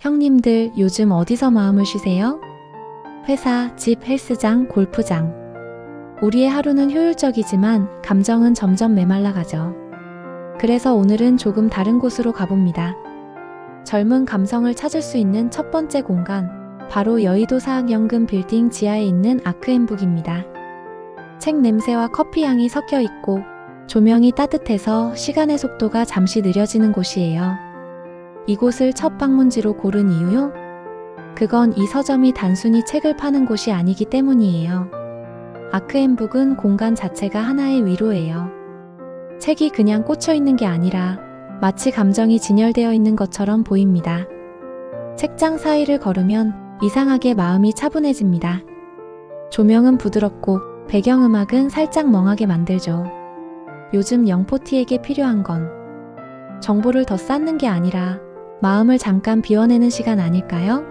형님들 요즘 어디서 마음을 쉬세요? 회사, 집, 헬스장, 골프장. 우리의 하루는 효율적이지만 감정은 점점 메말라가죠. 그래서 오늘은 조금 다른 곳으로 가봅니다. 젊은 감성을 찾을 수 있는 첫 번째 공간, 바로 여의도 사학연금 빌딩 지하에 있는 아크앤북입니다. 책 냄새와 커피 향이 섞여 있고 조명이 따뜻해서 시간의 속도가 잠시 느려지는 곳이에요. 이곳을 첫 방문지로 고른 이유요? 그건 이 서점이 단순히 책을 파는 곳이 아니기 때문이에요. 아크앤북은 공간 자체가 하나의 위로예요. 책이 그냥 꽂혀 있는 게 아니라 마치 감정이 진열되어 있는 것처럼 보입니다. 책장 사이를 걸으면 이상하게 마음이 차분해집니다. 조명은 부드럽고 배경음악은 살짝 멍하게 만들죠. 요즘 영포티에게 필요한 건 정보를 더 쌓는 게 아니라 마음을 잠깐 비워내는 시간 아닐까요?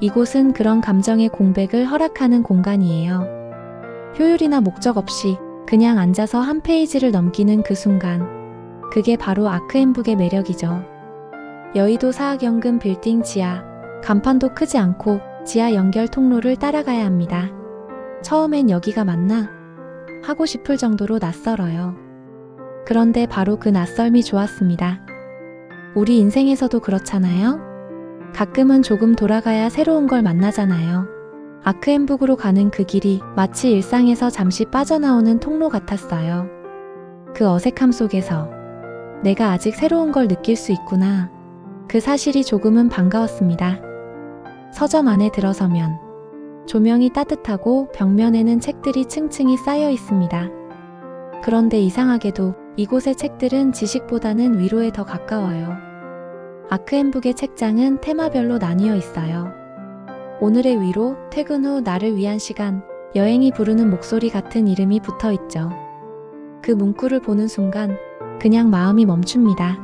이곳은 그런 감정의 공백을 허락하는 공간이에요. 효율이나 목적 없이 그냥 앉아서 한 페이지를 넘기는 그 순간. 그게 바로 아크앤북의 매력이죠. 여의도 사학연금 빌딩 지하. 간판도 크지 않고 지하 연결 통로를 따라가야 합니다. 처음엔 여기가 맞나? 하고 싶을 정도로 낯설어요. 그런데 바로 그 낯설미 좋았습니다. 우리 인생에서도 그렇잖아요? 가끔은 조금 돌아가야 새로운 걸 만나잖아요. 아크앤북으로 가는 그 길이 마치 일상에서 잠시 빠져나오는 통로 같았어요. 그 어색함 속에서 내가 아직 새로운 걸 느낄 수 있구나. 그 사실이 조금은 반가웠습니다. 서점 안에 들어서면 조명이 따뜻하고 벽면에는 책들이 층층이 쌓여 있습니다. 그런데 이상하게도 이곳의 책들은 지식보다는 위로에 더 가까워요. 아크앤북의 책장은 테마별로 나뉘어 있어요. 오늘의 위로, 퇴근 후 나를 위한 시간, 여행이 부르는 목소리 같은 이름이 붙어 있죠. 그 문구를 보는 순간 그냥 마음이 멈춥니다.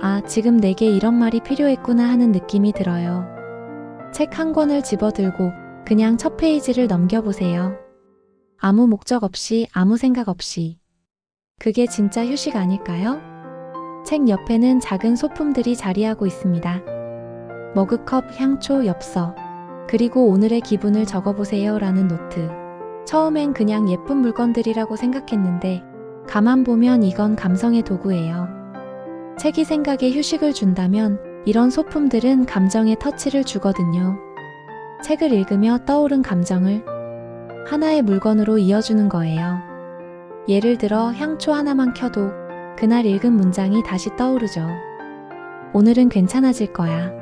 아, 지금 내게 이런 말이 필요했구나 하는 느낌이 들어요. 책 한 권을 집어들고 그냥 첫 페이지를 넘겨보세요. 아무 목적 없이, 아무 생각 없이. 그게 진짜 휴식 아닐까요? 책 옆에는 작은 소품들이 자리하고 있습니다. 머그컵, 향초, 엽서. 그리고 오늘의 기분을 적어보세요 라는 노트. 처음엔 그냥 예쁜 물건들이라고 생각했는데, 가만 보면 이건 감성의 도구예요. 책이 생각에 휴식을 준다면, 이런 소품들은 감정에 터치를 주거든요. 책을 읽으며 떠오른 감정을 하나의 물건으로 이어주는 거예요. 예를 들어 향초 하나만 켜도 그날 읽은 문장이 다시 떠오르죠. 오늘은 괜찮아질 거야.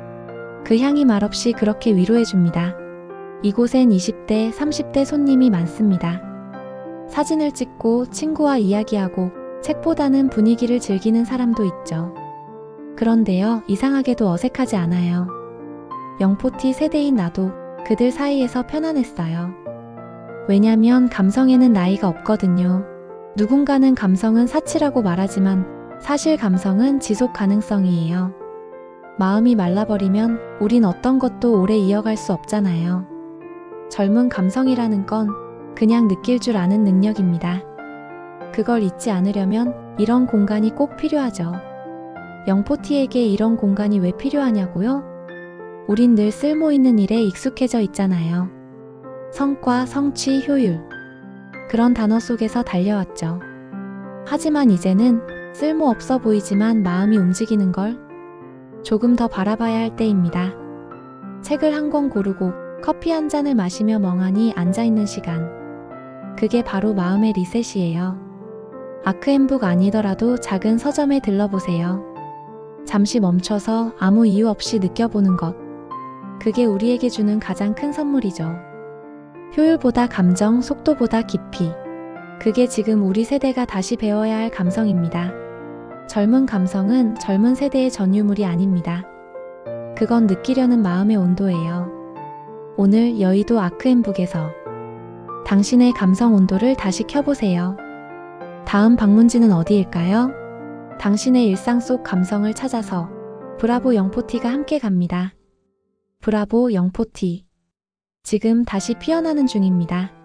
그 향이 말없이 그렇게 위로해줍니다. 이곳엔 20대, 30대 손님이 많습니다. 사진을 찍고 친구와 이야기하고 책보다는 분위기를 즐기는 사람도 있죠. 그런데요, 이상하게도 어색하지 않아요. 영포티 세대인 나도 그들 사이에서 편안했어요. 왜냐면 감성에는 나이가 없거든요. 누군가는 감성은 사치라고 말하지만 사실 감성은 지속 가능성이에요. 마음이 말라버리면 우린 어떤 것도 오래 이어갈 수 없잖아요. 젊은 감성이라는 건 그냥 느낄 줄 아는 능력입니다. 그걸 잊지 않으려면 이런 공간이 꼭 필요하죠. 영포티에게 이런 공간이 왜 필요하냐고요? 우린 늘 쓸모 있는 일에 익숙해져 있잖아요. 성과, 성취, 효율. 그런 단어 속에서 달려왔죠. 하지만 이제는 쓸모 없어 보이지만 마음이 움직이는 걸 조금 더 바라봐야 할 때입니다. 책을 한 권 고르고 커피 한 잔을 마시며 멍하니 앉아있는 시간. 그게 바로 마음의 리셋이에요. 아크앤북 아니더라도 작은 서점에 들러보세요. 잠시 멈춰서 아무 이유 없이 느껴보는 것. 그게 우리에게 주는 가장 큰 선물이죠. 효율보다 감정, 속도보다 깊이. 그게 지금 우리 세대가 다시 배워야 할 감성입니다. 젊은 감성은 젊은 세대의 전유물이 아닙니다. 그건 느끼려는 마음의 온도예요. 오늘 여의도 아크앤북에서 당신의 감성 온도를 다시 켜보세요. 다음 방문지는 어디일까요? 당신의 일상 속 감성을 찾아서 브라보 영포티가 함께 갑니다. 브라보 영포티. 지금 다시 피어나는 중입니다.